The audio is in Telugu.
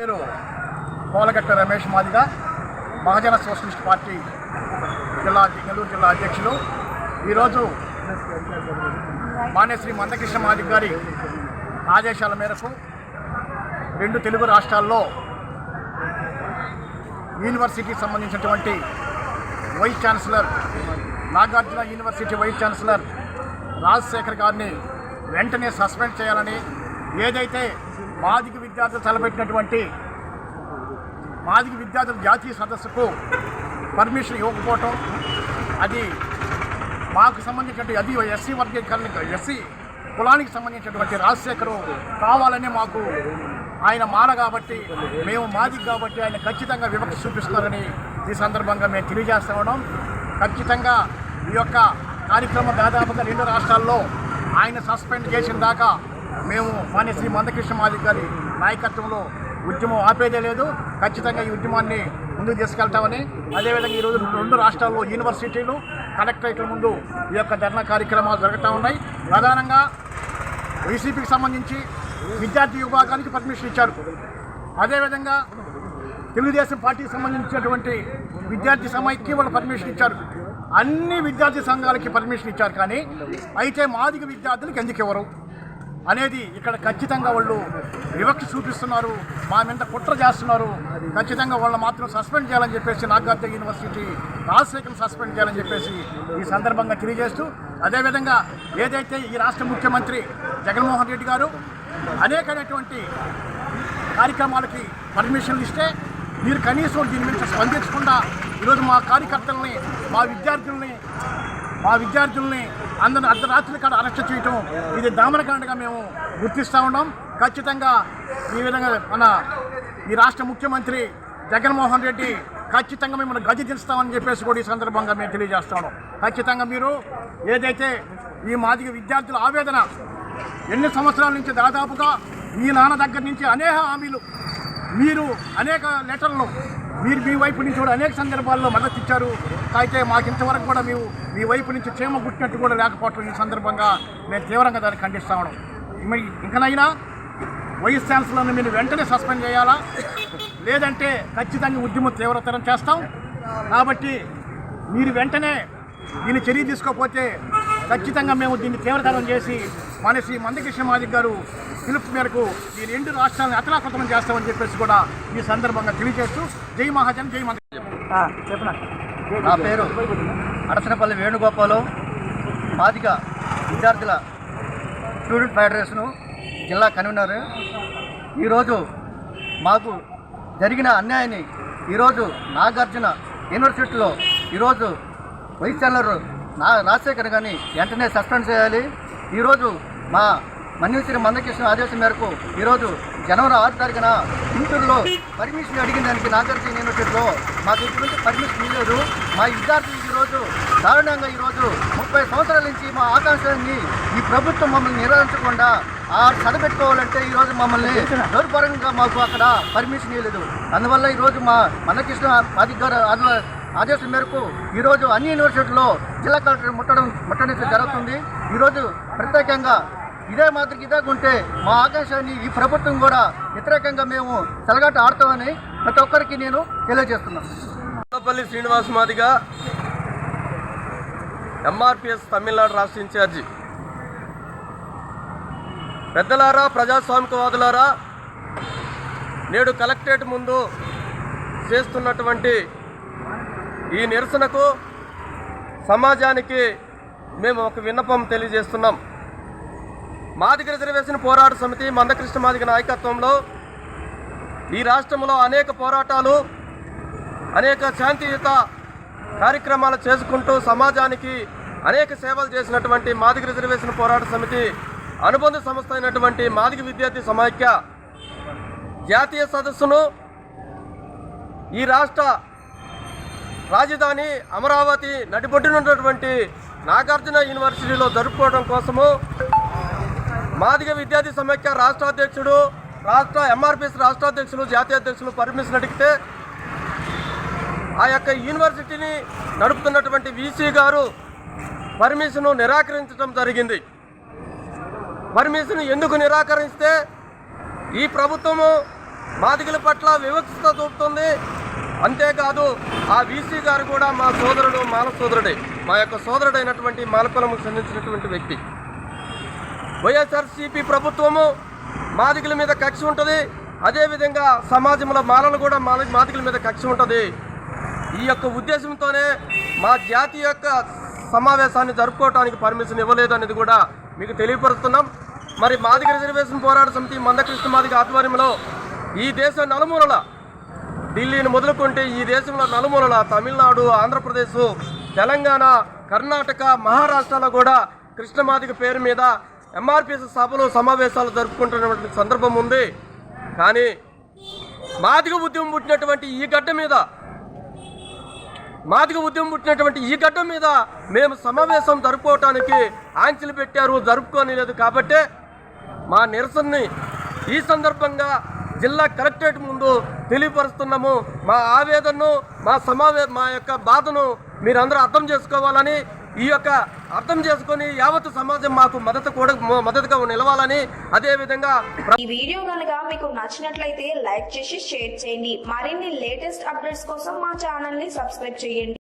పేరు కోలగట్ట రమేష్ మాదిగ మహాజన సోషలిస్ట్ పార్టీ జిల్లా నెల్లూరు జిల్లా అధ్యక్షులు. ఈరోజు మాన్యశ్రీ మందకృష్ణ మాదిగ గారి ఆదేశాల మేరకు రెండు తెలుగు రాష్ట్రాల్లో యూనివర్సిటీకి సంబంధించినటువంటి vice chancellor Nagarjuna university vice chancellor Rajasekhar గారిని వెంటనే సస్పెండ్ చేయాలని ఏదైతే మాదిక విద్యార్థులు తలపెట్టినటువంటి మాదిక విద్యార్థుల జాతీయ సదస్సుకు పర్మిషన్ ఇవ్వకపోవటం అది మాకు సంబంధించినటువంటి అది ఎస్సీ వర్గీకరణ ఎస్సీ కులానికి సంబంధించినటువంటి రాజశేఖరు కావాలని మాకు ఆయన మాల కాబట్టి మేము మాదిక్ కాబట్టి ఆయన ఖచ్చితంగా వివక్ష చూపిస్తున్నారని ఈ సందర్భంగా మేము తెలియజేస్తా ఉన్నాం. ఖచ్చితంగా ఈ యొక్క కార్యక్రమం దాదాపుగా రెండు రాష్ట్రాల్లో ఆయన సస్పెండ్ చేసిన దాకా మేము మాన్య శ్రీ మందకృష్ణ మాధికారి గారి నాయకత్వంలో ఉద్యమం ఆపేదే లేదు ఖచ్చితంగా ఈ ఉద్యమాన్ని ముందుకు తీసుకెళ్తామని. అదేవిధంగా ఈరోజు రెండు రాష్ట్రాల్లో యూనివర్సిటీలు కలెక్టరేట్ల ముందు ఈ యొక్క ధర్నా కార్యక్రమాలు జరుగుతూ ఉన్నాయి. ప్రధానంగా వైసీపీకి సంబంధించి విద్యార్థి విభాగానికి పర్మిషన్ ఇచ్చారు. అదేవిధంగా తెలుగుదేశం పార్టీకి సంబంధించినటువంటి విద్యార్థి సమైక్య వాళ్ళు పర్మిషన్ ఇచ్చారు. అన్ని విద్యార్థి సంఘాలకి పర్మిషన్ ఇచ్చారు కానీ అయితే మాదిగ విద్యార్థులకు ఎందుకు ఇవ్వరు? అనేది ఇక్కడ ఖచ్చితంగా వాళ్ళు వివక్ష చూపిస్తున్నారు. మా మీద కుట్ర చేస్తున్నారు. ఖచ్చితంగా వాళ్ళు మాత్రం సస్పెండ్ చేయాలని చెప్పేసి నాగార్జున యూనివర్సిటీ రాజశేఖరం సస్పెండ్ చేయాలని చెప్పేసి ఈ సందర్భంగా తెలియజేస్తూ అదేవిధంగా ఏదైతే ఈ రాష్ట్ర ముఖ్యమంత్రి జగన్మోహన్ రెడ్డి గారు అనేకమైనటువంటి కార్యక్రమాలకి పర్మిషన్లు ఇస్తే మీరు కనీసం దీని మీద స్పందించకుండా ఈరోజు మా కార్యకర్తల్ని మా విద్యార్థుల్ని మా విద్యార్థుల్ని అందరిని అర్ధరాత్రి కాడ అరెస్ట్ చేయటం ఇది దామనకాండగా మేము గుర్తిస్తూ ఉన్నాం. ఖచ్చితంగా ఈ విధంగా మన ఈ రాష్ట్ర ముఖ్యమంత్రి జగన్మోహన్ రెడ్డి ఖచ్చితంగా మిమ్మల్ని గది దించుతామని చెప్పేసి కూడా ఈ సందర్భంగా మేము తెలియజేస్తాను ఖచ్చితంగా మీరు ఏదైతే ఈ మాదిగ విద్యార్థుల ఆవేదన ఎన్ని సంవత్సరాల నుంచి దాదాపుగా మీ నాన్న దగ్గర నుంచి అనేక హామీలు మీరు అనేక లెటర్లు మీరు మీ వైపు నుంచి కూడా అనేక సందర్భాల్లో మద్దతు ఇచ్చారు. అయితే మాకు ఇంతవరకు కూడా మేము మీ వైపు నుంచి క్షేమ గుట్టినట్టు కూడా లేకపోవటం ఈ సందర్భంగా మేము తీవ్రంగా దాన్ని ఖండిస్తా ఉన్నాం. మరి ఇంకనైనా వైస్ ఛాన్సలర్ని మీరు వెంటనే సస్పెండ్ చేయాలా? లేదంటే ఖచ్చితంగా ఉద్యమం తీవ్రతరం చేస్తాం. కాబట్టి మీరు వెంటనే దీన్ని చర్య తీసుకోకపోతే ఖచ్చితంగా మేము దీన్ని తీవ్రతరం చేసి మన శ్రీ మందకృష్ణ మాదిక్ గారు పిలుపు మేరకు ఈ రెండు రాష్ట్రాలను అతలాకుతలం చేస్తామని చెప్పేసి కూడా ఈ సందర్భంగా తెలియజేస్తూ జై మహాజన్ జై మంద చెప్పనా? నా పేరు అడసనపల్లి వేణుగోపాలు మాదిగ విద్యార్థుల స్టూడెంట్ ఫెడరేషను జిల్లా కన్వీనర్. ఈరోజు మాకు జరిగిన అన్యాయాన్ని ఈరోజు నాగార్జున యూనివర్సిటీలో ఈరోజు వైస్ ఛాన్సలర్ నా రాజశేఖర్ గారిని వెంటనే సస్పెండ్ చేయాలి. ఈరోజు మా మన్యూశ్రీ మందకృష్ణ ఆదేశం మేరకు ఈరోజు జనవరి ఆరు తారీఖున గుంటూరులో పర్మిషన్ అడిగిన దానికి నాగార్జున యూనివర్సిటీలో మాకు ఇటువంటి పర్మిషన్ ఇవ్వలేదు మా విద్యార్థులు ఈరోజు దారుణంగా ఈరోజు ముప్పై సంవత్సరాల నుంచి మా ఆకాంక్షల్ని ఈ ప్రభుత్వం మమ్మల్ని నిరోధించకుండా ఆ చదవెట్టుకోవాలంటే ఈరోజు మమ్మల్ని దౌర్భరంగా మాకు అక్కడ పర్మిషన్ ఇవ్వలేదు. అందువల్ల ఈరోజు మా మన్నకృష్ణ అధికార ఆద- ఆదేశం మేరకు ఈరోజు అన్ని యూనివర్సిటీల్లో జిల్లా కలెక్టర్ ముట్టడం ముట్టడించడం జరుగుతుంది. ఈరోజు ప్రత్యేకంగా ఇదే మాదిరికి ఇదే ఉంటే మా ఆకాశాన్ని ఈ ప్రభుత్వం కూడా వ్యతిరేకంగా మేము సెలగాట ఆడతామని ప్రతి ఒక్కరికి నేను తెలియజేస్తున్నాను. కొత్తపల్లి శ్రీనివాస్ మాదిగా ఎంఆర్పిఎస్ తమిళనాడు రాష్ట్ర ఇన్ఛార్జి. పెద్దలారా ప్రజాస్వామికవాదులారా నేడు కలెక్టరేట్ ముందు చేస్తున్నటువంటి ఈ నిరసనకు సమాజానికి మేము ఒక విన్నపం తెలియజేస్తున్నాం. మాదిగ రిజర్వేషన్ పోరాట సమితి మందకృష్ణ మాదిక నాయకత్వంలో ఈ రాష్ట్రంలో అనేక పోరాటాలు అనేక శాంతియుత కార్యక్రమాలు చేసుకుంటూ సమాజానికి అనేక సేవలు చేసినటువంటి మాదిగ రిజర్వేషన్ పోరాట సమితి అనుబంధ సంస్థ అయినటువంటి మాదిక విద్యార్థి సమాఖ్య జాతీయ సదస్సును ఈ రాష్ట్ర రాజధాని అమరావతి నడిబొడ్డునున్నటువంటి నాగార్జున యూనివర్సిటీలో జరుపుకోవడం కోసము మాదిగ విద్యార్థి సమైక్య రాష్ట్ర అధ్యక్షుడు రాష్ట్ర ఎంఆర్పిఎస్ రాష్ట్ర అధ్యక్షులు జాతీయ అధ్యక్షులు పర్మిషన్ అడిగితే ఆ యొక్క యూనివర్సిటీని నడుపుతున్నటువంటి వీసీ గారు పర్మిషన్ నిరాకరించడం జరిగింది. పర్మిషన్ ఎందుకు నిరాకరిస్తే ఈ ప్రభుత్వము మాదిగల పట్ల వివక్షత చూపుతుంది. అంతేకాదు ఆ వీసీ గారు కూడా మా సోదరుడు మాల సోదరుడే. మా యొక్క సోదరుడైనటువంటి మాలకులముకు చెందించినటువంటి వ్యక్తి. వైఎస్ఆర్సీపీ ప్రభుత్వము మాదిగల మీద కక్ష ఉంటుంది. అదేవిధంగా సమాజంలో మాలలు కూడా మాల మాదిగల మీద కక్ష ఉంటుంది. ఈ యొక్క ఉద్దేశంతోనే మా జాతి యొక్క సమావేశాన్ని జరుపుకోవడానికి పర్మిషన్ ఇవ్వలేదు అనేది కూడా మీకు తెలియపరుస్తున్నాం. మరి మాదిగ రిజర్వేషన్ పోరాట సమితి మందకృష్ణ మాదిగ ఆధ్వర్యంలో ఈ దేశం నలుమూలల ఢిల్లీని మొదలుకుంటే ఈ దేశంలో నలుమూలల తమిళనాడు ఆంధ్రప్రదేశ్ తెలంగాణ కర్ణాటక మహారాష్ట్రలో కూడా కృష్ణమాదిక పేరు మీద ఎంఆర్పిఎస్ సభలు సమావేశాలు జరుపుకుంటున్నటువంటి సందర్భం ఉంది. కానీ మాదిగ ఉద్యమం పుట్టినటువంటి ఈ గడ్డ మీద మాదిగ ఉద్యమం పుట్టినటువంటి ఈ గడ్డ మీద మేము సమావేశం జరుపుకోవటానికి ఆంక్షలు పెట్టారు జరుపుకోనిలేదు కాబట్టే మా నిరసనని ఈ సందర్భంగా జిల్లా కలెక్టరేట్ ముందు తెలియపరుస్తున్నాము. మా ఆవేదనను మా సమావే మా యొక్క బాధను మీరందరూ అర్థం చేసుకోవాలని ఈ యొక్క అర్థం చేసుకొని యావత్ సమాజం మాకు మద్దతు కూడా మద్దతుగా నిలవాలని అదేవిధంగా ఈ వీడియో కనుక మీకు నచ్చినట్లయితే లైక్ చేసి షేర్ చేయండి. మరిన్ని లేటెస్ట్ అప్డేట్స్ కోసం మా ఛానల్ని సబ్స్క్రైబ్ చేయండి.